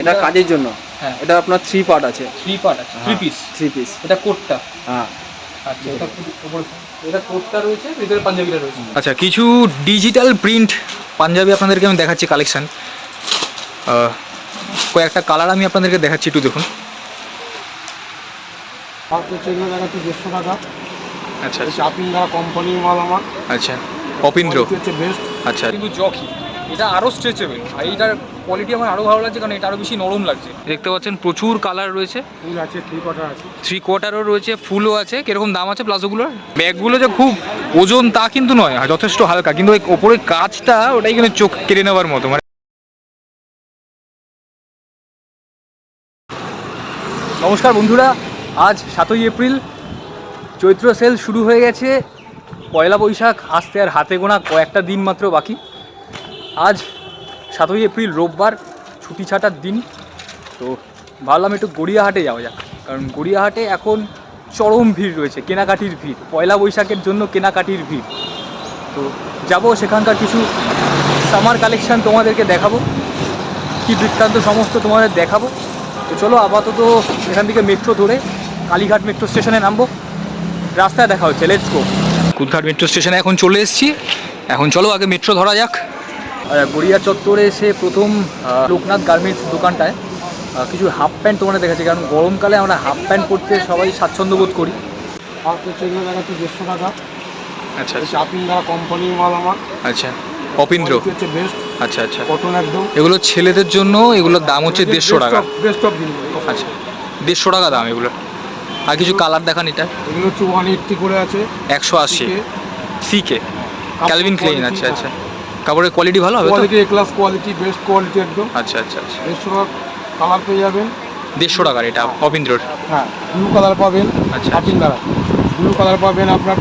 এটা কাজের জন্য। হ্যাঁ। এটা আপনার থ্রি পার্ট আছে। থ্রি পার্ট আছে থ্রি পিস থ্রি পিস এটা কোটটা। হ্যাঁ। আচ্ছা এটা উপরে এটা কোটটা রয়েছে ভিতরে পাঞ্জাবিটা রয়েছে। আচ্ছা কিছু ডিজিটাল প্রিন্ট পাঞ্জাবি আপনাদেরকে আমি দেখাচ্ছি কালেকশান কয়েকটা কালার আমি আপনাদেরকে দেখাচ্ছি একটু দেখুন। দেড়শো টাকা। আচ্ছা কোম্পানির মাল আমার। আচ্ছা অপিন্দ্র বেস্ট আচ্ছা। কিন্তু জকি এটা আরও স্ট্রেচেবল আর এইটার কোয়ালিটি আমার আরও ভালো লাগছে কারণ এটা আরও বেশি নরম লাগছে। দেখতে পাচ্ছেন প্রচুর কালার রয়েছে। ফুল আছে থ্রি কোয়ার্টার আছে। থ্রি কোয়ার্টারও রয়েছে ফুলও আছে। কীরকম দাম আছে প্লাজোগুলোর? ব্যাগগুলো যে খুব ওজন তা কিন্তু নয় আর যথেষ্ট হালকা। কিন্তু ওই ওপরের কাজটা ওটাই কিন্তু চোখ কেড়ে নেওয়ার মতো মানে নমস্কার বন্ধুরা আজ সাতই এপ্রিল চৈত্র সেল শুরু হয়ে গেছে। পয়লা বৈশাখ আসতে আর হাতে গোনা কয়েকটা দিন মাত্র বাকি। আজ সাতই এপ্রিল, রোববার, ছুটি ছাটার দিন। তো ভাবলাম একটু গড়িয়াহাটে যাওয়া যাক। কারণ গড়িয়াহাটে এখন চরম ভিড় রয়েছে, কেনাকাটির ভিড়। পয়লা বৈশাখের জন্য কেনাকাটির ভিড়। তো যাব, সেখানকার কিছু সামার কালেকশান তোমাদেরকে দেখাবো। কি বৃত্তান্ত সমস্ত তোমাদের দেখাবো। তো চলো, আপাতত এখান থেকে মেট্রো ধরে কালীঘাট মেট্রো স্টেশনে নামবো। রাস্তায় দেখা হচ্ছে লেটস গো কুদঘাট মেট্রো স্টেশনে এখন চলে এসেছি। এখন চলো, আগে মেট্রো ধরা যাক। গড়িয়া চত্বরে এসে প্রথম লোকনাথ গার্মেন্টস দোকানটায় কিছু হাফ প্যান্ট তোমাদের দেখাচ্ছি কারণ গরমকালে আমরা হাফ প্যান্ট পরতে সবাই স্বাচ্ছন্দ্য বোধ করি। দেখাচ্ছি দেড়শো টাকা। আচ্ছা কোম্পানির মাল আমার। আচ্ছা অপিন্দ্র। হচ্ছে বেস্ট আচ্ছা আচ্ছা। কটন একদম। এগুলো ছেলেদের জন্য এগুলোর দাম হচ্ছে দেড়শো টাকা। বেস্ট অফ আচ্ছা দেড়শো টাকা দাম এগুলো। আর কিছু কালার দেখান এটা। এগুলো হচ্ছে ওয়ান এইট্টি করে আছে। একশো আশি। থেকে সিকে ক্যালভিন quality, আচ্ছা আচ্ছা। কাপড়ের কোয়ালিটি ভালো হবে quality A class quality best quality একদম। আচ্ছা আচ্ছা আচ্ছা। দেড়শো টাকা কালার পেয়ে যাবেন। দেড়শো টাকার এটা অপিন্দ্রর হ্যাঁ ব্লু কালার পাবেন আচ্ছা। চাপিঙ্গা ব্লু কালার পাবেন আপনার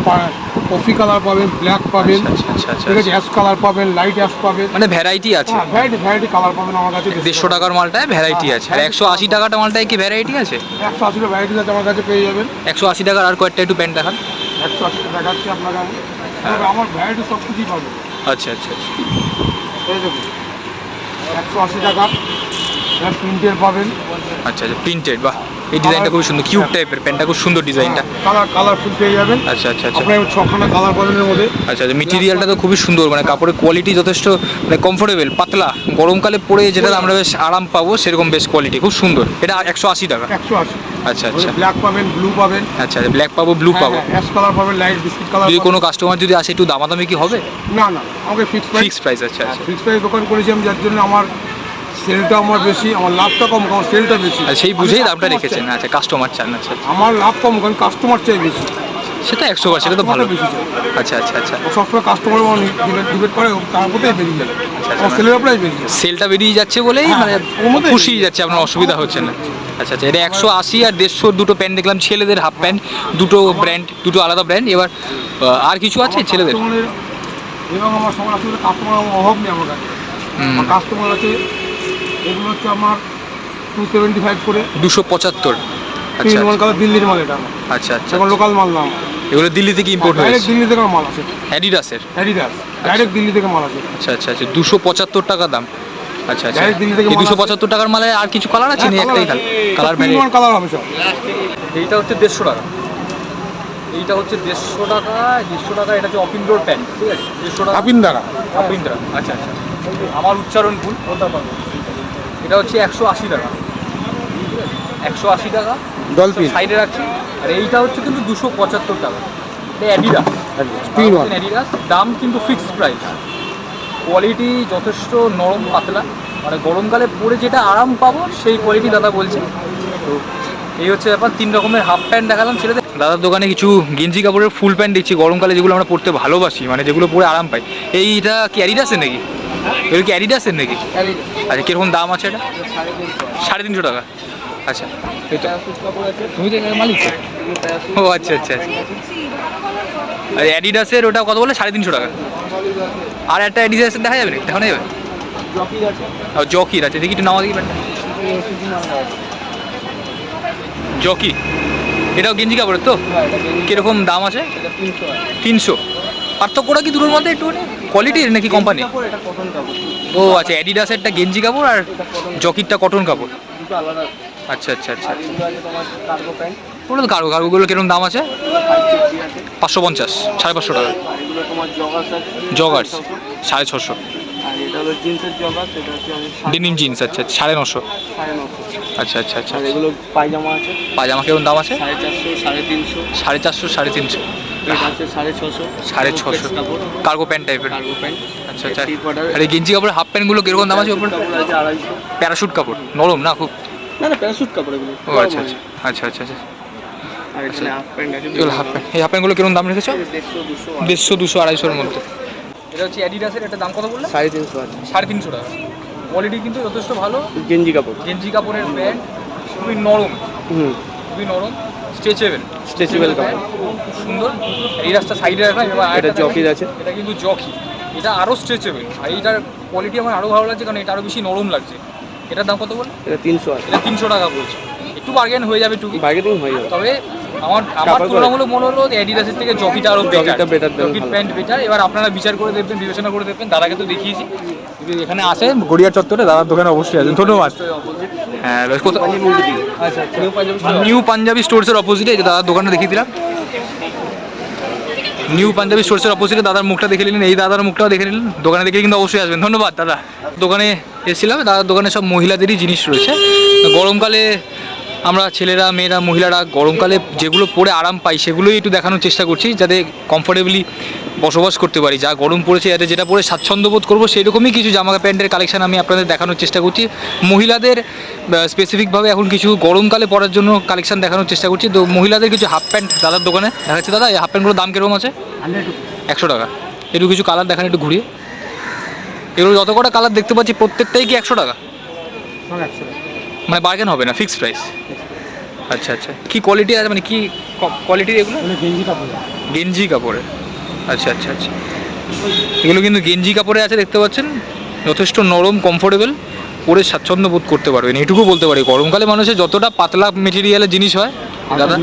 কফি কালার পাবেন ব্ল্যাক পাবেন। আচ্ছা আচ্ছা আচ্ছা ঠিক আছে অ্যাশ কালার পাবেন লাইট অ্যাশ পাবেন। মানে ভ্যারাইটি আছে। হ্যাঁ ভ্যারাইটি ভ্যারাইটি কালার পাবেন আমার কাছে দেড়শো টাকার মালটায় ভ্যারাইটি আছে। আর একশো আশি টাকাটা মালটায় কি ভ্যারাইটি আছে? একশো আশিটা ভ্যারাইটি আছে আমার কাছে পেয়ে যাবেন। একশো আশি টাকার আর কয়েকটা একটু প্যান্ট দেখান। একশো আশিটা দেখাচ্ছি আপনাকে আমি। হ্যাঁ। আমার ভ্যারাইটি সব কিছুই পাবেন। আচ্ছা আচ্ছা আচ্ছা। এই দেখুন একশো আশি টাকা। প্রিন্টের পাবেন। আচ্ছা আচ্ছা প্রিন্টেড বাহ। এই ডিজাইনটা খুব সুন্দর কিউট টাইপের প্যান্টটা খুব সুন্দর ডিজাইনটা কালার কালারফুল পেয়ে যাবেন। আচ্ছা আচ্ছা আচ্ছা। আপনার ছখানা কালার পাবেন এর মধ্যে। আচ্ছা আচ্ছা মেটেরিয়ালটা তো খুবই সুন্দর মানে কাপড়ের কোয়ালিটি যথেষ্ট মানে কমফোর্টেবল পাতলা। গরমকালে পরে যেটা আমরা বেশ আরাম পাবো সেরকম বেশ কোয়ালিটি খুব সুন্দর। এটা একশো আশি টাকা। একশো আশি। আচ্ছা আচ্ছা। ব্ল্যাক পাবেন ব্লু পাবেন। আচ্ছা ব্ল্যাক পাবো ব্লু পাবো। অ্যাশ কালার পাবেন লাইট বিস্কিট কালার যদি কোনো কাস্টমার যদি আসে একটু দামাদামি কি হবে? না না আমাকে ফিক্স প্রাইস ফিক্স প্রাইস আচ্ছা আচ্ছা। ফিক্স প্রাইস দোকান করেছি আমি যার জন্য আমার সেলটা আমার বেশি আমার লাভটা কম কারণ সেলটা বেশি। আর সেই বুঝেই দামটা রেখেছেন। আচ্ছা কাস্টমার চান আচ্ছা আচ্ছা। আমার লাভ কম কারণ কাস্টমার চাই বেশি। সেটা একশো বার সেটা তো ভালো। আচ্ছা আচ্ছা আচ্ছা। সবসময় কাস্টমার ডিবেট করে তার মধ্যেই বেরিয়ে যাবে সেলের উপরেই বেরিয়ে সেলটা বেরিয়ে যাচ্ছে বলেই হ্যাঁ, মানে খুশি যাচ্ছে আপনার অসুবিধা হচ্ছে না। আচ্ছা আচ্ছা এটা একশো আশি আর দেড়শোর দুটো প্যান্ট দেখলাম ছেলেদের হাফ প্যান্ট দুটো ব্র্যান্ড দুটো আলাদা ব্র্যান্ড। এবার আর কিছু আছে ছেলেদের? এবং আমার সময় আসলে কাস্টমার অভাব নেই আমার কাছে। আমার কাস্টমার আছে এগুলো হচ্ছে আমার টু সেভেন্টি ফাইভ করে। দুশো পঁচাত্তর। তিন আচ্ছা। দিল্লির মাল এটা আচ্ছা আচ্ছা লোকাল মাল না এগুলো দিল্লি থেকে ইম্পোর্ট হয়েছে? দিল্লি থেকে মাল আছে অ্যাডিডাসের অ্যাডিডাস ডাইরেক্ট দিল্লি থেকে মাল আছে আচ্ছা আচ্ছা আচ্ছা দুশো পঁচাত্তর টাকা দাম। আচ্ছা আচ্ছা। দুশো পঁচাত্তর টাকার মালে আর কিছু কালার আছে না একটাই কালার কালার কালার হবে সব। এইটা হচ্ছে দেড়শো টাকা। এইটা হচ্ছে দেড়শো টাকা দেড়শো টাকা এটা হচ্ছে অপিন্ডোর প্যান্ট ঠিক আছে? দেড়শো টাকা। আপিন দ্বারা অপিন্দ্রা আচ্ছা আচ্ছা। আমার উচ্চারণ ভুল এটা হচ্ছে একশো আশি টাকা। একশো আশি টাকা। ডলফিন সাইডে রাখছি। আর এইটা হচ্ছে কিন্তু দুশো পঁচাত্তর টাকা। এটা অ্যাডিডাস অ্যাডিডাস দাম কিন্তু ফিক্সড প্রাইস কোয়ালিটি যথেষ্ট নরম পাতলা। মানে গরমকালে পরে যেটা আরাম পাবো সেই কোয়ালিটি দাদা বলছে। তো এই হচ্ছে ব্যাপার তিন রকমের হাফ প্যান্ট দেখালাম ছেলেদের। দাদার দোকানে কিছু গেঞ্জি কাপড়ের ফুল প্যান্ট দেখছি গরমকালে যেগুলো আমরা পরতে ভালোবাসি মানে যেগুলো পরে আরাম পাই। এইটা কি অ্যাডিডাসের নাকি? এগুলো কি অ্যাডিডাসের নাকি? আচ্ছা কীরকম দাম আছে এটা? সাড়ে তিনশো টাকা। আচ্ছা এটা তুমি তো মালিক ও আচ্ছা আচ্ছা আচ্ছা। আর অ্যাডিডাসের ওটা কত বলে? সাড়ে তিনশো টাকা। আর একটা অ্যাডিডাসের দেখা যাবে? না দেখানো যাবে? ও জকির আছে। দেখি একটু নামা দেখি জকি? এটাও গেঞ্জি কাপড়ের তো? কীরকম দাম আছে? তিনশো পার্থক্যটা কি দুটোর মধ্যে একটু কোয়ালিটির নাকি কোম্পানি ও আচ্ছা অ্যাডিডাসেরটা গেঞ্জি কাপড় আর জকিরটা কটন কাপড়। আচ্ছা আচ্ছা আচ্ছা। ওগুলো তো কার্গো কার্গোগুলো কীরকম দাম আছে? পাঁচশো পঞ্চাশ সাড়ে পাঁচশো টাকা। জগার্স। সাড়ে ছশো। ডেনিম জিন্স আচ্ছা সাড়ে নশো। আচ্ছা আচ্ছা আচ্ছা। এগুলো পায়জামা আছে পাজামা কীরকম দাম আছে? সাড়ে চারশো সাড়ে তিনশো। সাড়ে চারশো সাড়ে তিনশো সাড়ে ছশো। সাড়ে ছশো কার্গো প্যান্ট টাইপের। কার্গো প্যান্ট আচ্ছা আচ্ছা। আর এই গেঞ্জি কাপড় হাফ প্যান্টগুলো কীরকম দাম আছে ওপর? প্যারাশুট কাপড়। নরম না খুব? না না প্যারাশুট কাপড় এগুলো। ও আচ্ছা আচ্ছা। আচ্ছা আচ্ছা আচ্ছা। আর এখানে হাফ প্যান্ট আছে। এগুলো হাফ প্যান্ট এই হাফ প্যান্টগুলো কীরকম দাম রেখেছো? দেড়শো দুশো আড়াইশোর মধ্যে। এটা হচ্ছে অ্যাডিডাসের এটা দাম কত বললে? সাড়ে তিনশো সাড়ে তিনশো টাকা। কোয়ালিটি কিন্তু যথেষ্ট ভালো। গেঞ্জি কাপড়। গেঞ্জি কাপড়ের প্যান্ট খুবই নরম। হুম। খুবই নরম। স্ট্রেচেবল Stretchable কাপড়। খুব সুন্দর। এই রাস্তা সাইডে এবার এটা দেখাই। আছে। এটা কিন্তু জকি এটা আরও স্ট্রেচেবল আর এইটার কোয়ালিটি আমার আরও ভালো লাগছে কারণ এটা আরও বেশি নরম লাগছে। এটার দাম কত বল এটা তিনশো আছে। এটা তিনশো টাকা বলছে। একটু বার্গেন হয়ে যাবে টুকি বার্গেনিং হয়ে যাবে। তবে আমার আমার কাপড় তুলনামূলক মনে হলো অ্যাডিডাসের থেকে জকিটা আরও জকিটা দেন জকির প্যান্ট বেটার এবার আপনারা বিচার করে দেখবেন বিবেচনা করে দেখবেন। দাদাকে তো দেখিয়েছি। এখানে আসেন গড়িয়া চত্বরে দাদার দোকানে অবশ্যই আছেন ধন্যবাদ। হ্যাঁ আচ্ছা আচ্ছা নিউ পাঞ্জাবি স্টোর্সের অপোজিটে এই দাদার দোকানে দেখিয়ে দিলাম। নিউ পাঞ্জাবি স্টোর্সের অপোজিটে দাদার মুখটা দেখে নিলেন। এই দাদার মুখটাও দেখে নিলেন। দোকানে দেখে কিন্তু অবশ্যই আসবেন। ধন্যবাদ দাদা। দোকানে এসেছিলাম। দাদার দোকানে সব মহিলাদেরই জিনিস রয়েছে। গরমকালে আমরা ছেলেরা মেয়েরা মহিলারা গরমকালে যেগুলো পরে আরাম পাই সেগুলোই একটু দেখানোর চেষ্টা করছি যাতে কমফোর্টেবলি বসবাস করতে পারি। যা গরম পড়েছে যাতে যেটা পরে স্বাচ্ছন্দ্য বোধ করব সেরকমই কিছু জামা প্যান্টের কালেকশান আমি আপনাদের দেখানোর চেষ্টা করছি। মহিলাদের স্পেসিফিকভাবে এখন কিছু গরমকালে পরার জন্য কালেকশান দেখানোর চেষ্টা করছি। তো মহিলাদের কিছু হাফ প্যান্ট দাদার দোকানে দেখাচ্ছি দাদা এই হাফ প্যান্টগুলোর দাম কীরকম আছে? একশো টাকা। একটু কিছু কালার দেখান একটু ঘুরিয়ে। এগুলো যত কটা কালার দেখতে পাচ্ছি প্রত্যেকটাই কি একশো টাকা? মানে বার্গেন হবে না ফিক্সড প্রাইস আচ্ছা আচ্ছা। কি কোয়ালিটি আছে? মানে কি কোয়ালিটির এগুলো? গেঞ্জি কাপড়। গেঞ্জি কাপড়ের। আচ্ছা আচ্ছা আচ্ছা। এগুলো কিন্তু গেঞ্জি কাপড়ে আছে দেখতে পাচ্ছেন? যথেষ্ট নরম কমফোর্টেবল পরে স্বাচ্ছন্দ্য বোধ করতে পারবেন। এটুকু বলতে পারি। গরমকালে মানুষের যতটা পাতলা মেটেরিয়ালের জিনিস হয় দাদা।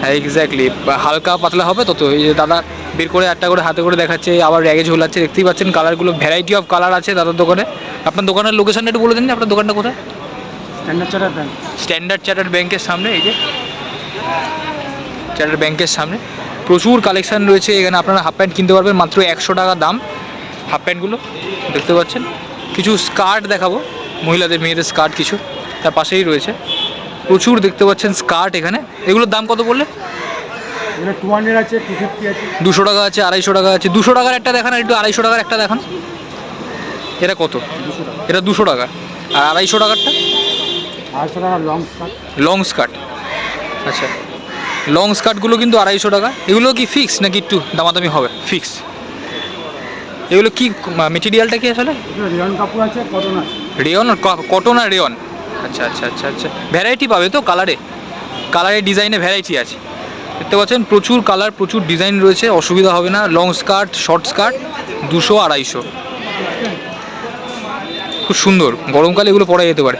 হ্যাঁ এক্স্যাক্টলি হালকা পাতলা হবে তত। এই যে দাদা বের করে একটা করে হাতে করে দেখাচ্ছে আবার র্যাগে ঝোলাচ্ছে। দেখতেই পাচ্ছেন কালারগুলো ভ্যারাইটি অফ কালার আছে দাদার দোকানে। আপনার দোকানের লোকেশনটা একটু বলে দিন। আপনার দোকানটা কোথায়? Standard Charter Bank Standard Chartered ব্যাংকের সামনে এই যে। চার্টার্ড ব্যাংকের সামনে। প্রচুর কালেকশান রয়েছে এখানে আপনারা হাফ প্যান্ট কিনতে পারবেন মাত্র একশো টাকা দাম। হাফ প্যান্টগুলো দেখতে পাচ্ছেন। কিছু স্কার্ট দেখাবো মহিলাদের মেয়েদের স্কার্ট কিছু তার পাশেই রয়েছে। প্রচুর দেখতে পাচ্ছেন স্কার্ট এখানে। এগুলোর দাম কত বললে এখানে টু হান্ড্রেড আছে টু ফিফটি আছে। দুশো টাকা আছে আড়াইশো টাকা আছে। দুশো টাকার একটা দেখান একটু আড়াইশো টাকার একটা দেখান। এটা কত? এটা দুশো টাকা। আর আড়াইশো টাকারটা? আড়াইশো টাকা লং স্কার্ট লং স্কার্ট আচ্ছা। লং স্কার্টগুলো কিন্তু আড়াইশো টাকা। এগুলো কি ফিক্স নাকি একটু দামাদামি হবে? ফিক্স এগুলো কি মেটেরিয়ালটা কি আসলে? রেয়ন কাপড় আছে কটন আছে। রেয়ন আর কটন আর রেয়ন আচ্ছা আচ্ছা আচ্ছা আচ্ছা। ভ্যারাইটি পাবে তো কালারে কালারের ডিজাইনে ভ্যারাইটি আছে। দেখতে পাচ্ছেন প্রচুর কালার প্রচুর ডিজাইন রয়েছে অসুবিধা হবে না। লং স্কার্ট শর্ট স্কার্ট দুশো আড়াইশো। খুব সুন্দর। গরমকালে এগুলো পরা যেতে পারে।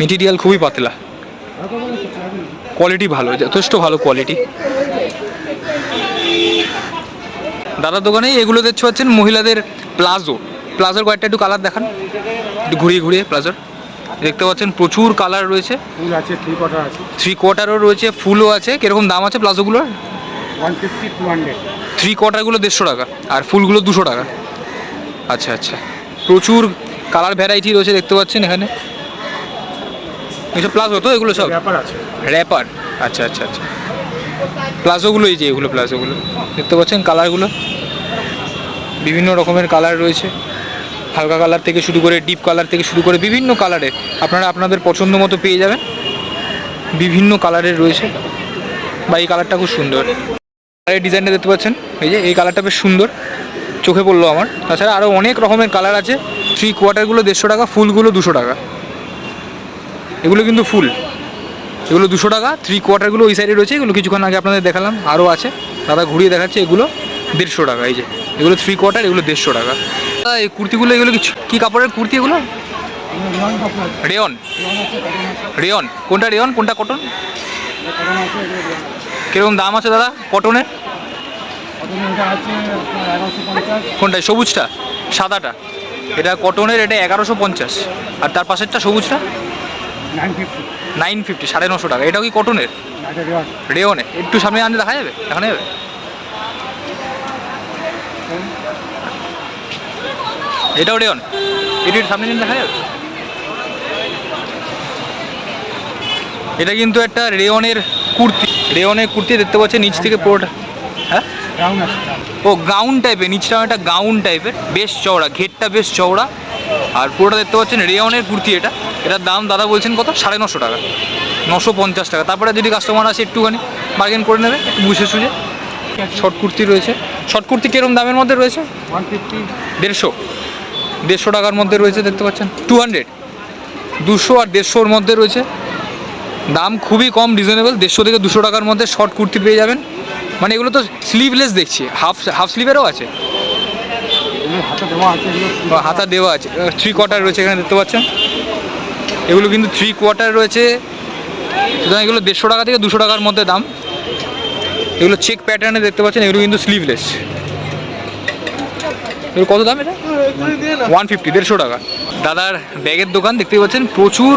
মেটেরিয়াল খুবই পাতলা। কোয়ালিটি ভালো যথেষ্ট ভালো কোয়ালিটি দাদার দোকানে এগুলো দেখতে পাচ্ছেন মহিলাদের প্লাজো। প্লাজোর কয়েকটা একটু কালার দেখান। একটু ঘুরিয়ে ঘুরিয়ে প্লাজোর। দেখতে পাচ্ছেন প্রচুর কালার রয়েছে। ফুল আছে থ্রি কোয়ার্টার আছে। থ্রি কোয়ার্টারও রয়েছে ফুলও আছে। কীরকম দাম আছে প্লাজোগুলোর? থ্রি কোয়ার্টারগুলো দেড়শো টাকা আর ফুলগুলো দুশো টাকা। আচ্ছা আচ্ছা। প্রচুর কালার ভ্যারাইটি রয়েছে দেখতে পাচ্ছেন এখানে। এসব প্লাজো তো এগুলো সব? র্যাপার আচ্ছা আচ্ছা আচ্ছা। প্লাজোগুলো এই যে এগুলো প্লাজোগুলো। দেখতে পাচ্ছেন কালারগুলো? বিভিন্ন রকমের কালার রয়েছে। হালকা কালার থেকে শুরু করে ডিপ কালার থেকে শুরু করে বিভিন্ন কালারের। আপনারা আপনাদের পছন্দ মতো পেয়ে যাবেন। বিভিন্ন কালারের রয়েছে। বা এই কালারটা খুব সুন্দর। এই ডিজাইনটা দেখতে পাচ্ছেন? এই যে এই কালারটা বেশ সুন্দর। চোখে পড়ল আমার। তাছাড়া আরও অনেক রকমের কালার আছে। থ্রি কোয়ার্টারগুলো দেড়শো টাকা ফুলগুলো দুশো টাকা। এগুলো কিন্তু ফুল এগুলো দুশো টাকা থ্রি কোয়ার্টারগুলো ওই সাইডে রয়েছে, এগুলো কিছুক্ষণ আগে আপনাদের দেখালাম আরও আছে। দাদা ঘুরিয়ে দেখাচ্ছে এগুলো দেড়শো টাকা, এই যে। এগুলো থ্রি কোয়ার্টার এগুলো দেড়শো টাকা। এই কুর্তিগুলো, এগুলো কিছু কী কাপড়ের কুর্তি এগুলো? রেয়ন। রেয়ন। কোনটা রেয়ন, কোনটা কটন? কীরকম দাম আছে দাদা কটনের? কোনটা সবুজটা? সাদাটা? এটা কটনের এটা এগারোশো পঞ্চাশ। আর তার পাশেরটা সবুজটা? Nine fifty. সাড়ে নশো টাকা। এটাও কি কটনের? রেওনে একটু সামনে আনলে দেখা যাবে? দেখা যাবে? এটাও রেওন এটি একটু সামনে নিয়ে দেখা যাবে? এটা কিন্তু একটা রেওনের কুর্তি। রেওনের কুর্তি দেখতে পাচ্ছেন নিচ থেকে পুরোটা। ও গাউন টাইপের নিচটা একটা গাউন টাইপের বেশ চওড়া ঘেরটা বেশ চওড়া। আর পুরোটা দেখতে পাচ্ছেন রেওনের কুর্তি এটা। এটার দাম দাদা বলছেন কত? সাড়ে নশো টাকা। নশো পঞ্চাশ টাকা। তারপরে যদি কাস্টমার আসে একটুখানি বার্গেন করে নেবে একটু বুঝে সুঝে। শর্ট কুর্তি রয়েছে। শর্ট কুর্তি কিরম দামের মধ্যে রয়েছে? ওয়ান ফিফটি দেড়শো। দেড়শো টাকার মধ্যে রয়েছে দেখতে পাচ্ছেন। টু হান্ড্রেড দুশো আর দেড়শোর মধ্যে রয়েছে। দাম খুবই কম রিজনেবল দেড়শো থেকে দুশো টাকার মধ্যে শর্ট কুর্তি পেয়ে যাবেন। মানে এগুলো তো স্লিভলেস দেখছি। হাফ হাফ স্লিভেরও আছে। হাতে দেওয়া আছে। থ্রি কোয়ার্টার রয়েছে এখানে, দেখতে পাচ্ছেন? এগুলো কিন্তু থ্রি কোয়ার্টার রয়েছে। সুতরাং এগুলো দেড়শো টাকা থেকে দুশো টাকার মধ্যে দাম। এগুলো চেক প্যাটার্নে দেখতে পাচ্ছেন, এগুলো কিন্তু স্লিভলেস এগুলো কত দাম এটা? ওয়ান ফিফটি দেড়শো টাকা। দাদার ব্যাগের দোকান, দেখতেই পাচ্ছেন, প্রচুর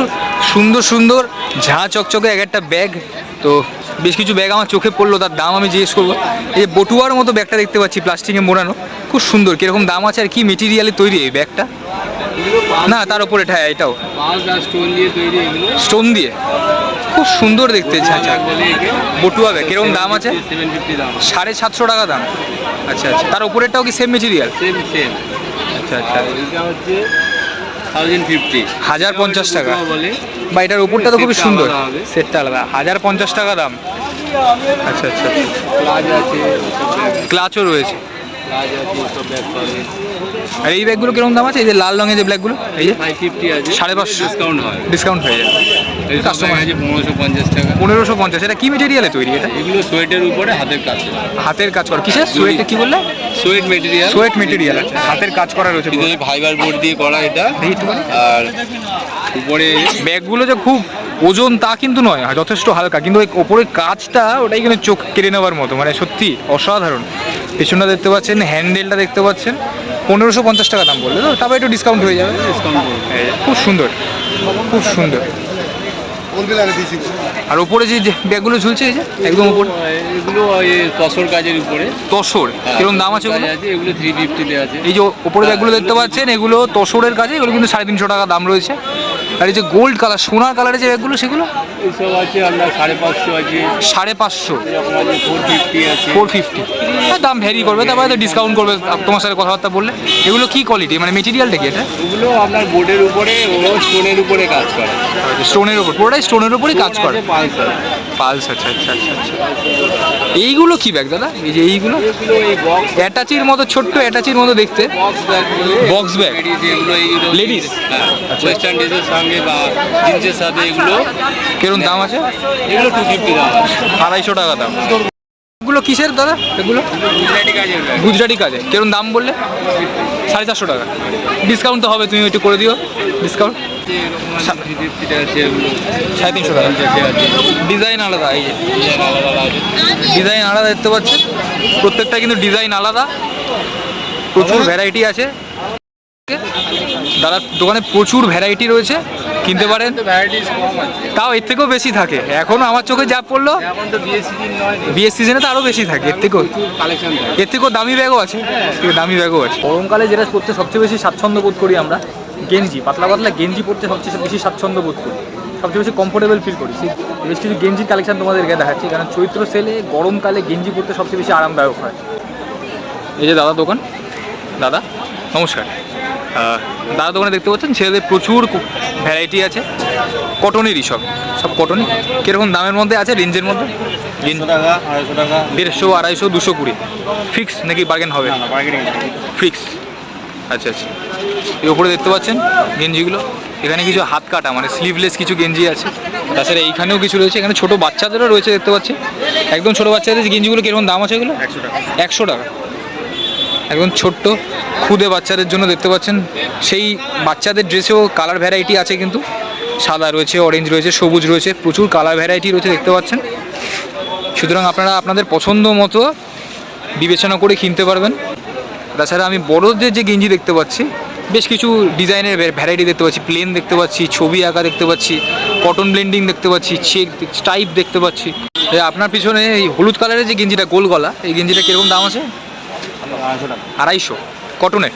সুন্দর সুন্দর, ঝাঁ চকচকে এক একটা ব্যাগ। তো বেশ কিছু ব্যাগ আমার চোখে পড়ল তার দাম আমি জিজ্ঞেস করব। এই বটুয়ার মতো ব্যাগটা দেখতে পাচ্ছি প্লাস্টিকে মোড়ানো। খুব সুন্দর কীরকম দাম আছে আর কি মেটেরিয়ালে তৈরি এই ব্যাগটা? না তার উপরে এটা এটাও। স্টোন দিয়ে খুব সুন্দর দেখতে ঝাঁচা বটুয়া ব্যাগ কীরকম দাম আছে? সাড়ে সাতশো টাকা দাম। আচ্ছা আচ্ছা। তার উপরেরটাও কি সেম মেটেরিয়াল আচ্ছা আচ্ছা। হচ্ছে হাজার পঞ্চাশ টাকা। বা এটার উপরটা তো খুবই সুন্দর। সেটটা আলাদা। হাজার পঞ্চাশ টাকা দাম। আচ্ছা আচ্ছা। ক্লাচও রয়েছে। আর এই ব্যাগগুলো কীরকম দাম আছে? এই যে লাল রঙের যে ব্যাগগুলো এই যে? সাড়ে পাঁচশো। ডিসকাউন্ট হয়। ডিসকাউন্ট হয়ে যায়। কাস্টমার কাস্টমার আছে পনেরোশো পঞ্চাশ টাকা। পনেরোশো পঞ্চাশ। এটা কি মেটেরিয়ালে তৈরি এটা? এগুলো সোয়েটের উপরে হাতের কাজ হাতের কাজ করা। কিসের? সোয়েটে কি বললে? সোয়েট মেটেরিয়াল সোয়েট মেটেরিয়াল আছে হাতের কাজ করা রয়েছে পুরো। ফাইবার বোর্ড দিয়ে করা এটা। আর উপরে ব্যাগগুলো যে খুব ওজন তা কিন্তু নয় যথেষ্ট হালকা। কিন্তু ওই ওপরের কাজটা ওটাই কিন্তু চোখ কেড়ে নেওয়ার মতো মানে সত্যি অসাধারণ। পেছনটা দেখতে পাচ্ছেন হ্যান্ডেলটা দেখতে পাচ্ছেন। পনেরোশো পঞ্চাশ টাকা দাম বললে তো তারপরে একটু ডিসকাউন্ট হয়ে যাবে। খুব সুন্দর খুব সুন্দর। আর ওপরে যে ব্যাগগুলো ঝুলছে এই যে একদম উপরে এগুলো তসর কাজের উপরে। তসর কীরকম দাম আছে আছে এগুলো থ্রি ফিফটিতে আছে। এই যে ওপরে ব্যাগগুলো দেখতে পাচ্ছেন এগুলো তসরের কাজে এগুলো কিন্তু সাড়ে তিনশো টাকা দাম রয়েছে। আর এই যে গোল্ড কালার সোনার কালারের যে ব্যাগগুলো সেগুলো? এইসব আছে আপনার সাড়ে পাঁচশো আছে। সাড়ে পাঁচশো। ফোর ফিফটি আছে। ফোর ফিফটি দাম ভ্যারি করবে তারপরে তো ডিসকাউন্ট করবে তোমার সাথে কথাবার্তা বললে। এগুলো কি কোয়ালিটি মানে মেটেরিয়ালটা কি এটা? এগুলো আপনার বোর্ডের উপরে ও স্টোনের উপরে কাজ করে। স্টোনের উপর। পুরোটাই স্টোনের উপরেই কাজ করে। পালস আচ্ছা আচ্ছা আচ্ছা আচ্ছা। এইগুলো কি ব্যাগ দাদা? এই যে এইগুলো? এগুলো এই বক্স অ্যাটাচির মতো ছোট্ট অ্যাটাচির মতো দেখতে। Box bag ladies? হ্যাঁ ওয়েস্টার্ন ড্রেসের সঙ্গে বা জিন্সের সাথে এগুলো। কীরকম দাম আছে? এগুলো টু ফিফটি দাম আড়াইশো টাকা দাম। এগুলো কিসের দাদা? এগুলো? গুজরাটি কাজে। কীরকম দাম বললে? সাড়ে চারশো টাকা। ডিসকাউন্ট তো হবে তুমি একটু করে দিও। ডিসকাউন্ট সাড়ে তিনশো টাকা। ডিজাইন আলাদা এই যে। ডিজাইন আলাদা আলাদা ডিজাইন আলাদা দেখতে পাচ্ছেন প্রত্যেকটা কিন্তু ডিজাইন আলাদা। প্রচুর ভ্যারাইটি আছে। দাদার দোকানে প্রচুর ভ্যারাইটি রয়েছে। কিনতে পারেন? তাও এর থেকেও বেশি থাকে। এখনও আমার চোখে যা পড়ল বিয়ের সিজনে তো আরও বেশি থাকে এর থেকেও। এর থেকেও দামি ব্যাগও আছে দামি ব্যাগও আছে। গরমকালে যেটা পড়তে সবচেয়ে বেশি স্বাচ্ছন্দ্য বোধ করি আমরা গেঞ্জি। পাতলা পাতলা গেঞ্জি পড়তে সবচেয়ে বেশি স্বাচ্ছন্দ্য বোধ করি। সবচেয়ে বেশি কমফোর্টেবল ফিল করি। বেশ কিছু গেঞ্জির কালেকশন তোমাদেরকে দেখাচ্ছি কারণ চৈত্র সেলে গরমকালে গেঞ্জি পরতে সবচেয়ে বেশি আরামদায়ক হয়। এই যে দাদা দোকান। দাদা নমস্কার। দাদা দোকানে দেখতে পাচ্ছেন ছেলেদের প্রচুর ভ্যারাইটি আছে। কটনেরই সব সব কটনই কীরকম দামের মধ্যে আছে রেঞ্জের মধ্যে? দেড়শো আড়াইশো দুশো কুড়ি। ফিক্স নাকি বার্গেন হবে? ফিক্স আচ্ছা আচ্ছা। এর উপরে দেখতে পাচ্ছেন গেঞ্জিগুলো। এখানে কিছু হাত কাটা মানে স্লিভলেস কিছু গেঞ্জি আছে। তাছাড়া এইখানেও কিছু রয়েছে। এখানে ছোটো বাচ্চাদেরও রয়েছে দেখতে পাচ্ছি। একদম ছোটো বাচ্চাদের গেঞ্জিগুলো কীরকম দাম আছে এগুলো? একশো টাকা। একশো টাকা। একদম ছোট্ট খুদে বাচ্চাদের জন্য দেখতে পাচ্ছেন। সেই বাচ্চাদের ড্রেসেও কালার ভ্যারাইটি আছে কিন্তু। সাদা রয়েছে অরেঞ্জ রয়েছে, সবুজ রয়েছে, প্রচুর কালার ভ্যারাইটি রয়েছে দেখতে পাচ্ছেন। সুতরাং আপনারা আপনাদের পছন্দ মতো বিবেচনা করে কিনতে পারবেন। তাছাড়া আমি বড়দের যে গেঞ্জি দেখতে পাচ্ছি, বেশ কিছু ডিজাইনের ভ্যারাইটি দেখতে পাচ্ছি। প্লেন দেখতে পাচ্ছি, ছবি আঁকা দেখতে পাচ্ছি কটন ব্লেন্ডিং দেখতে পাচ্ছি চেক স্টাইপ দেখতে পাচ্ছি। আপনার পিছনে এই হলুদ কালারের যে গেঞ্জিটা, গোল গলা, এই গেঞ্জিটা কীরকম দাম আছে? আড়াইশো। কটনের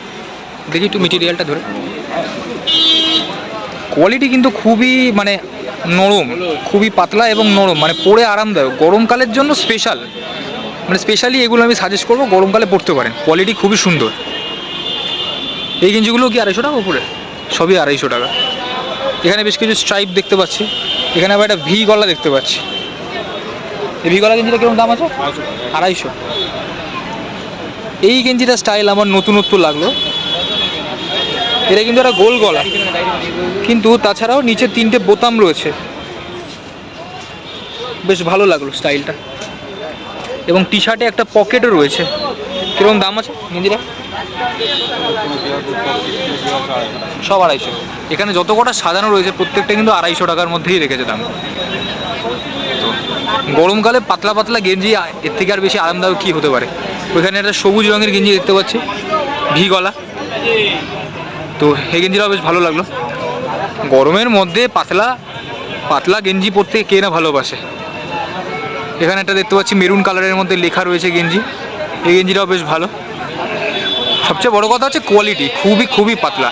দেখি একটু মেটেরিয়ালটা ধরে। কোয়ালিটি কিন্তু খুবই মানে নরম খুবই পাতলা এবং নরম মানে পরে আরামদায়ক। গরমকালের জন্য স্পেশাল মানে স্পেশালি এগুলো আমি সাজেস্ট করব গরমকালে পড়তে পারেন। কোয়ালিটি খুবই সুন্দর। এই গেঞ্জিগুলো কি আড়াইশো টাকা উপরে? সবই আড়াইশো টাকা। এখানে বেশ কিছু স্ট্রাইপ দেখতে পাচ্ছি। এখানে আবার একটা ভি গলা দেখতে পাচ্ছি। এই ভি গলা গেঞ্জিটা কীরকম দাম আছে? আড়াইশো। এই গেঞ্জিটা স্টাইল আমার নতুনত্ব লাগল। এটা কিন্তু একটা গোল গলা। কিন্তু তাছাড়াও নিচে তিনটে বোতাম রয়েছে। বেশ ভালো লাগল স্টাইলটা এবং টি শার্টে একটা পকেটও রয়েছে। কীরকম দাম আছে গেঞ্জিটা সব আড়াইশো। এখানে যত কটা সাজানো রয়েছে, প্রত্যেকটা কিন্তু আড়াইশো টাকার মধ্যেই রেখেছে দাম। গরমকালে পাতলা পাতলা গেঞ্জি, এর থেকে আর বেশি আরামদায়ক কী হতে পারে? ওইখানে একটা সবুজ রঙের গেঞ্জি দেখতে পাচ্ছি ভি গলা। তো এই গেঞ্জিটাও বেশ ভালো লাগল। গরমের মধ্যে পাতলা পাতলা গেঞ্জি পরতে কে না ভালোবাসে। এখানে একটা দেখতে পাচ্ছি মেরুন কালারের মধ্যে লেখা রয়েছে গেঞ্জি, এই গেঞ্জিটাও বেশ ভালো। সবচেয়ে বড় কথা হচ্ছে কোয়ালিটি খুবই খুবই পাতলা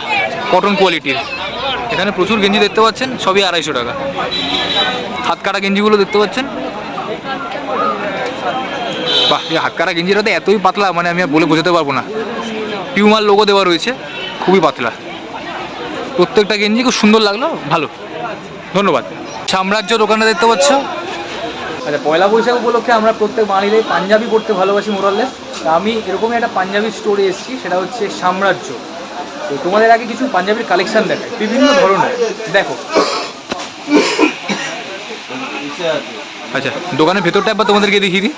কটন কোয়ালিটির এখানে প্রচুর গেঞ্জি দেখতে পাচ্ছেন, সবই আড়াইশো টাকা। হাত কাটা গেঞ্জিগুলো দেখতে পাচ্ছেন। বাহ এই হাত গেঞ্জিটা তো এতই পাতলা মানে আমি আর বলে বোঝাতে পারব না। পিউমার লোগো দেওয়া রয়েছে খুবই পাতলা। প্রত্যেকটা গেঞ্জি খুব সুন্দর লাগল ভালো। ধন্যবাদ। সাম্রাজ্য দোকানটা দেখতে পাচ্ছ। আচ্ছা পয়লা বৈশাখ উপলক্ষে আমরা প্রত্যেক বাঙালিরাই পাঞ্জাবি পড়তে ভালোবাসি মোরাল্লে আমি এরকমই একটা পাঞ্জাবি স্টোরে এসেছি সেটা হচ্ছে সাম্রাজ্য। তো তোমাদের আগে কিছু পাঞ্জাবির কালেকশন দেখায় বিভিন্ন ধরনের। দেখো। আচ্ছা দোকানের ভেতরটা একবার তোমাদেরকে দেখিয়ে দিই।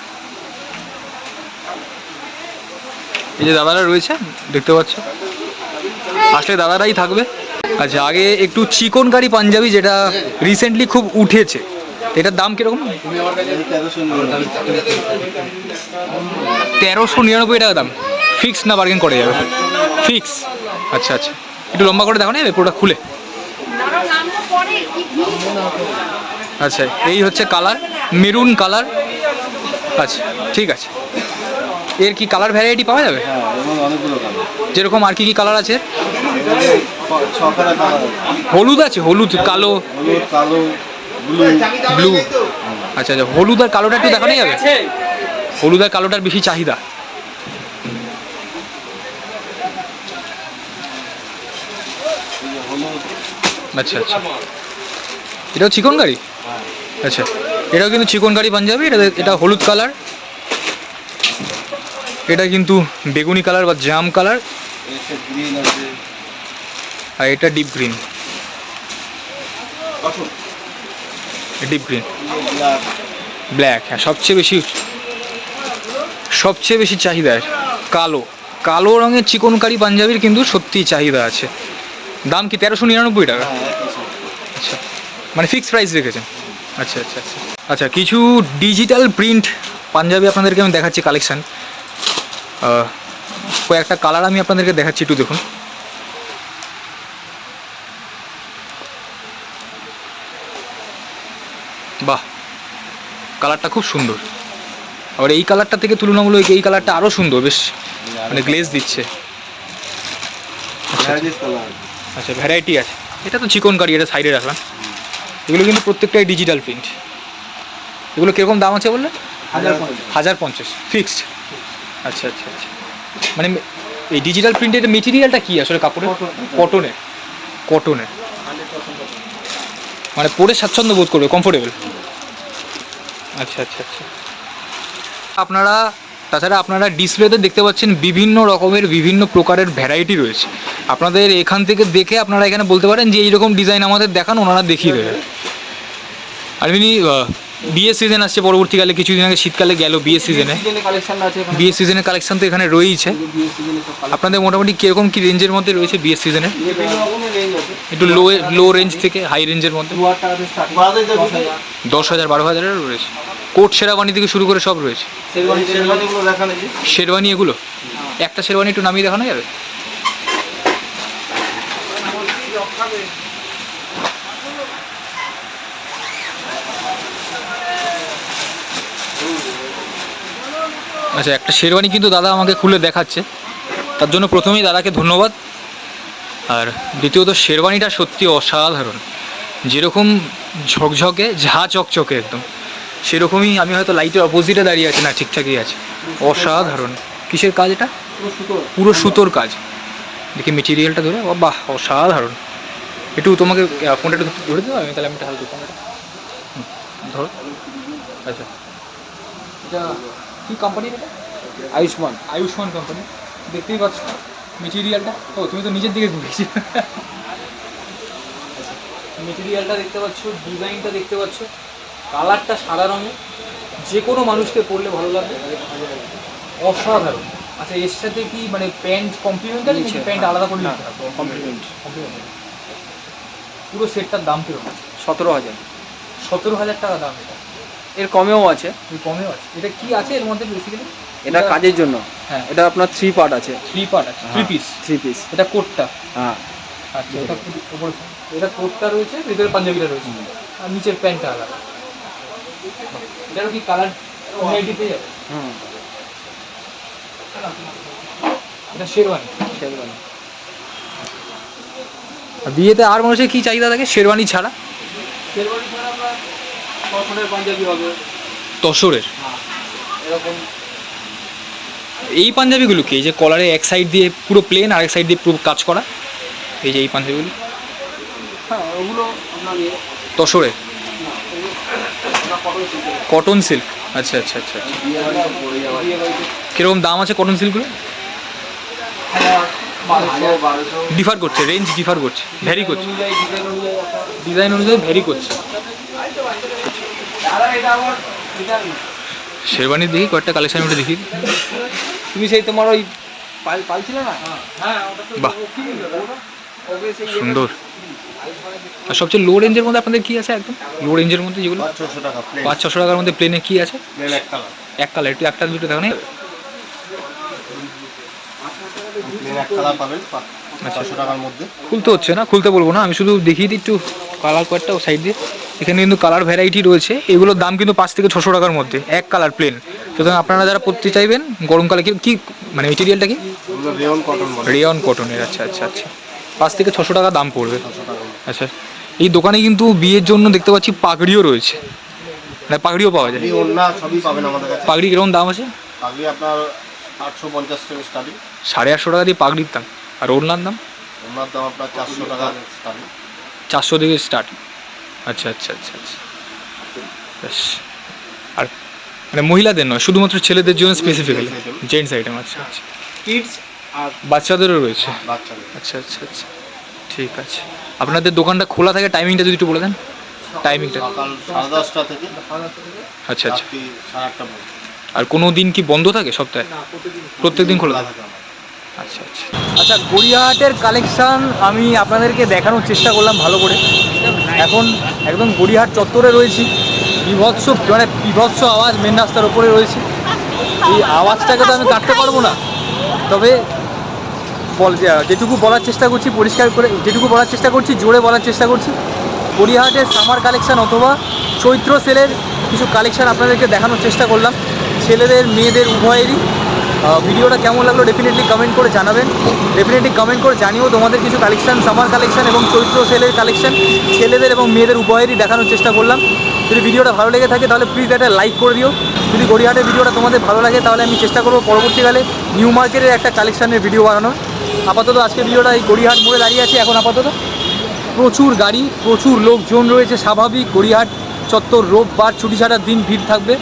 এই যে দাদারা রয়েছে, দেখতে পাচ্ছ? আসলে দাদারাই থাকবে। আচ্ছা আগে একটু চিকনকারি পাঞ্জাবি যেটা রিসেন্টলি খুব উঠেছে, এটার দাম কীরকম? তেরোশো নিরানব্বই টাকা দাম। ফিক্স না বার্গেন করে যাবে? ফিক্স আচ্ছা আচ্ছা। একটু লম্বা করে দেখো না পুরোটা খুলে। আচ্ছা এই হচ্ছে কালার মেরুন কালার আচ্ছা ঠিক আছে। এর কি কালার ভ্যারাইটি পাওয়া যাবে? হ্যাঁ যেরকম আর কি কি কালার আছে? হলুদ আছে? হলুদ কালো। কালো ব্লু ব্লু আচ্ছা আচ্ছা হলুদ আর কালোটা একটু দেখানো যাবে? হলুদ আর কালোটার বেশি চাহিদা। আচ্ছা আচ্ছা। এটাও চিকন গাড়ি? আচ্ছা এটাও কিন্তু চিকন গাড়ি পাঞ্জাবি এটা এটা হলুদ কালার এটা কিন্তু বেগুনি কালার বা জাম কালার। আর এটা deep green deep green black হ্যাঁ সবচেয়ে বেশি সবচেয়ে বেশি চাহিদা কালো কালো রঙের চিকনকারি পাঞ্জাবির কিন্তু সত্যিই চাহিদা আছে। দাম কি তেরোশো নিরানব্বই টাকা। আচ্ছা মানে ফিক্সড প্রাইস রেখেছেন। আচ্ছা আচ্ছা আচ্ছা। আচ্ছা কিছু ডিজিটাল প্রিন্ট পাঞ্জাবি আপনাদেরকে আমি দেখাচ্ছি কালেকশান কয়েকটা কালার আমি আপনাদেরকে দেখাচ্ছি একটু দেখুন। বাহ কালারটা খুব সুন্দর। আবার এই কালারটা থেকে তুলনামূলক এই কালারটা আরও সুন্দর বেশ মানে গ্লেজ দিচ্ছে। আচ্ছা। Colour। আচ্ছা ভ্যারাইটি আছে। এটা তো চিকন কারি এটা সাইডে রাখলাম। এগুলো কিন্তু প্রত্যেকটাই ডিজিটাল প্রিন্ট এগুলো কীরকম দাম আছে বললে হাজার পঞ্চাশ। ফিক্সড আচ্ছা আচ্ছা আচ্ছা। মানে এই ডিজিটাল প্রিন্টের মেটেরিয়ালটা কি আসলে কাপড়ের? কটনে কটনে মানে পরে স্বাচ্ছন্দ্য বোধ করবে কমফোর্টেবল আচ্ছা আচ্ছা আচ্ছা। আপনারা তাছাড়া আপনারা ডিসপ্লেতে দেখতে পাচ্ছেন বিভিন্ন রকমের বিভিন্ন প্রকারের ভ্যারাইটি রয়েছে। আপনাদের এখান থেকে দেখে আপনারা এখানে বলতে পারেন যে এইরকম ডিজাইন আমাদের দেখান ওনারা দেখিয়ে দেবেন আর এমনি আহ, বিয়ের সিজন আসছে পরবর্তীকালে কিছুদিন আগে শীতকালে গেল বিয়ের সিজনে সিজনে কালেকশন আছে এখানে। বিয়ের সিজনের কালেকশন তো এখানে রয়েইছে। আপনাদের মোটামুটি কীরকম কি রেঞ্জের মধ্যে রয়েছে বিয়ের সিজনে একটু লো লো রেঞ্জ থেকে হাই রেঞ্জের মধ্যে। দশ হাজার। বারো হাজারেরও রয়েছে। কোট শেরাবানি থেকে শুরু করে সব রয়েছে। শেরওয়ানি এগুলো? একটা শেরবানি একটু নামিয়ে দেখানো যাবে? আচ্ছা একটা শেরওয়ানি কিন্তু দাদা আমাকে খুলে দেখাচ্ছে। তার জন্য প্রথমেই দাদাকে ধন্যবাদ। আর দ্বিতীয়ত, শেরওয়ানিটা সত্যি অসাধারণ। যেরকম ঝকঝকে, ঝা চকচকে একদম। সেরকমই আমি হয়তো লাইটের অপোজিটে দাঁড়িয়ে আছি, না, ঠিকঠাকই আছে। অসাধারণ। কিসের কাজ এটা? পুরো সুতোর কাজ। দেখি মেটেরিয়ালটা ধরে বাহ, অসাধারণ। একটু তোমাকে ফোনটা একটু ধরে দেবো আমি তাহলে আমি একটা ধরো। আচ্ছা। কী কোম্পানির এটা? আয়ুষ্মান আয়ুষ্মান কোম্পানি দেখতেই পাচ্ছ মেটেরিয়ালটা ও তুমি তো নিজের দিকে ঘুরেছি। মেটেরিয়ালটা দেখতে পাচ্ছ ডিজাইনটা দেখতে পাচ্ছ। কালারটা সাদা রঙের। যে কোনো মানুষকে পরলে ভালো লাগবে। অসাধারণ। আচ্ছা এর সাথে কি মানে প্যান্ট কমপ্লিমেন্টারি নাকি প্যান্ট আলাদা করে কমপ্লিমেন্ট। পুরো সেটটার দাম কীরকম? সতেরো হাজার। সতেরো হাজার টাকা দাম এটা। এর কমেও আছে। এই কমেও আছে। এটা কি আছে এর মধ্যে বেসিক্যালি এটা কাজের জন্য। হ্যাঁ। এটা আপনার থ্রি পার্ট আছে। থ্রি পার্ট আছে। থ্রি পিস থ্রি পিস এটা কোটটা। হ্যাঁ। আচ্ছা এটা উপরে এটা কোটটা রয়েছে ভিতরে পাঞ্জাবিটা রয়েছে। আর নিচের প্যান্টটা আলাদা। এটারও কি কালার ভ্যারাইটি পেয়ে যাবে? হুম। এটা শেরওয়ানি। শেরওয়ানি। বিয়েতে আর মানুষের কি চাহিদা থাকে? শেরওয়ানি ছাড়া। শেরওয়ানি ছাড়া আপনার কটনের পাঞ্জাবি হবে। তসরের? হ্যাঁ এরকম। এই পাঞ্জাবিগুলো কি? এই যে কলারে এক সাইড দিয়ে পুরো প্লেন আর এক সাইড দিয়ে পুরো কাজ করা? এই যে এই পাঞ্জাবিগুলো? হ্যাঁ ওগুলো আপনার তসরে কটন সিল্ক আচ্ছা আচ্ছা আচ্ছা কীরকম দাম আছে কটন সিল্কগুলো ডিফার করছে রেঞ্জ ডিফার করছে ভ্যারি করছে। ডিজাইন অনুযায়ী ভ্যারি করছে দাদা এটা আমার এটা শেরবানির দেখি কয়েকটা কালেকশন ওটা দেখি। তুমি সেই তোমার ওই পাল পাল ছিল না? হ্যাঁ বাহ। সুন্দর। আর সবচেয়ে লো রেঞ্জের মধ্যে আপনাদের কি আছে একদম? লো রেঞ্জের মধ্যে যেগুলো? পাঁচ ছশো টাকার মধ্যে প্লেনে কি আছে? এক কালার একটু একটা দুটো দেখো টাকার মধ্যে। খুলতে হচ্ছে না? খুলতে বলব না আমি শুধু দেখিয়ে দিই একটু। কালার কয়েকটা সাইড দিয়ে। এখানে কিন্তু কালার ভ্যারাইটি রয়েছে। এগুলোর দাম কিন্তু পাঁচ থেকে ছশো টাকার মধ্যে এক কালার প্লেন সুতরাং আপনারা যারা পরতে চাইবেন গরমকালে কি কি মানে মেটেরিয়ালটা কি? রেয়ন কটন রেয়ন কটনের আচ্ছা আচ্ছা আচ্ছা। পাঁচ থেকে ছশো টাকা দাম পড়বে। আচ্ছা এই দোকানে কিন্তু বিয়ের জন্য দেখতে পাচ্ছি পাগড়িও রয়েছে। মানে পাগড়িও পাওয়া যায়। পাগড়ি কীরকম দাম আছে? আগে আপনার আটশো পঞ্চাশ টাকা স্টার্টিং সাড়ে আটশো টাকা দিয়ে পাগড়ির দাম। আর ওড়নার দাম? ওনার দাম আপনার চারশো টাকা স্টার্টিং চারশো থেকে স্টার্ট আচ্ছা আচ্ছা আচ্ছা আচ্ছা। বেশ। আর মানে মহিলাদের নয় শুধুমাত্র ছেলেদের জন্য স্পেসিফিক্যালি জেন্টস আইটেম আচ্ছা আচ্ছা। কিডস আর বাচ্চাদেরও রয়েছে? আচ্ছা আচ্ছা আচ্ছা। ঠিক আছে। আপনাদের দোকানটা খোলা থাকে টাইমিংটা যদি একটু বলে দেন? টাইমিংটা সাড়ে দশটা থেকে আচ্ছা আচ্ছা। আর কোনো দিন কি বন্ধ থাকে সপ্তাহে? প্রত্যেক দিন খোলা থাকে। আচ্ছা আচ্ছা। আচ্ছা গড়িয়াহাটের কালেকশন আমি আপনাদেরকে দেখানোর চেষ্টা করলাম ভালো করে। এখন একদম গড়িয়াহাট চত্বরে রয়েছি। বিভৎস মানে বিভৎস আওয়াজ মেন রাস্তার ওপরে রয়েছে। এই আওয়াজটাকে তো আমি কাটতে পারব না। তবে বল যেটুকু বলার চেষ্টা করছি, পরিষ্কার করে, যেটুকু বলার চেষ্টা করছি, জোরে বলার চেষ্টা করছি। গড়িয়াহাটের সামার কালেকশান অথবা চৈত্র সেলের কিছু কালেকশান আপনাদেরকে দেখানোর চেষ্টা করলাম। ছেলেদের, মেয়েদের, উভয়েরই। ভিডিওটা কেমন লাগল ডেফিনেটলি কমেন্ট করে জানাবেন। ডেফিনেটলি কমেন্ট করে জানিও তোমাদের কিছু কালেকশন সামার কালেকশন এবং চৈত্র সেলের কালেকশন ছেলেদের এবং মেয়েদের উভয়েরই দেখানোর চেষ্টা করলাম। যদি ভিডিওটা ভালো লেগে থাকে তাহলে প্লিজ একটা লাইক করে দিও। যদি গড়িয়াহাটের ভিডিওটা তোমাদের ভালো লাগে তাহলে আমি চেষ্টা করব পরবর্তীকালে নিউ মার্কেটের একটা কালেকশনের ভিডিও বানানোর। আপাতত আজকে ভিডিওটা এই গড়িয়াহাট মোড়ে দাঁড়িয়ে আছে, এখন আপাতত প্রচুর গাড়ি, প্রচুর লোকজন রয়েছে, স্বাভাবিক গড়িয়াহাট চত্বর রোববার ছুটি ছাটার দিন ভিড় থাকবে।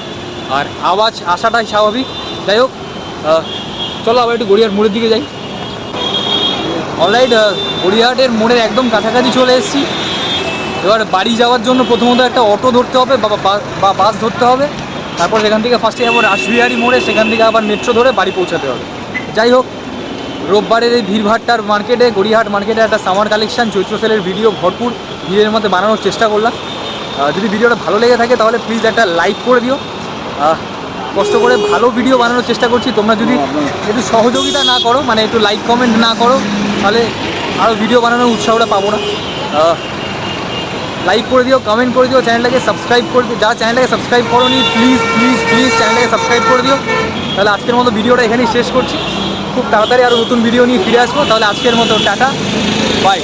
আর আওয়াজ আসাটাই স্বাভাবিক। যাই হোক চলো আবার একটু গড়িয়াহাট মোড়ের দিকে যাই। অলরাইট গড়িয়াহাটের মোড়ের একদম কাছাকাছি চলে এসেছি। এবার বাড়ি যাওয়ার জন্য প্রথমত একটা অটো ধরতে হবে বা বাস ধরতে হবে। তারপর সেখান থেকে ফার্স্টে যাব রাসবিহারি মোড়ে, সেখান থেকে আবার মেট্রো ধরে বাড়ি পৌঁছাতে হবে। যাই হোক, রোববারের এই ভিড়ভাট্টার মার্কেটে, গড়িয়াহাট মার্কেটে একটা সামার কালেকশন চৈত্র সেলের ভিডিও ভরপুর ভিড়ের মধ্যে বানানোর চেষ্টা করলাম। যদি ভিডিওটা ভালো লেগে থাকে তাহলে প্লিজ একটা লাইক করে দিও। কষ্ট করে ভালো ভিডিও বানানোর চেষ্টা করছি। তোমরা যদি একটু সহযোগিতা না করো মানে একটু লাইক কমেন্ট না করো, তাহলে আরও ভিডিও বানানোর উৎসাহটা পাবো না। লাইক করে দিও কমেন্ট করে দিও চ্যানেলটাকে সাবস্ক্রাইব করে দিও। যারা চ্যানেলটাকে সাবস্ক্রাইব করো নি প্লিজ প্লিজ প্লিজ চ্যানেলটাকে সাবস্ক্রাইব করে দিও। তাহলে আজকের মতো ভিডিওটা এখানেই শেষ করছি। খুব তাড়াতাড়ি আরও নতুন ভিডিও নিয়ে ফিরে আসব। তাহলে আজকের মতো, টাটা বাই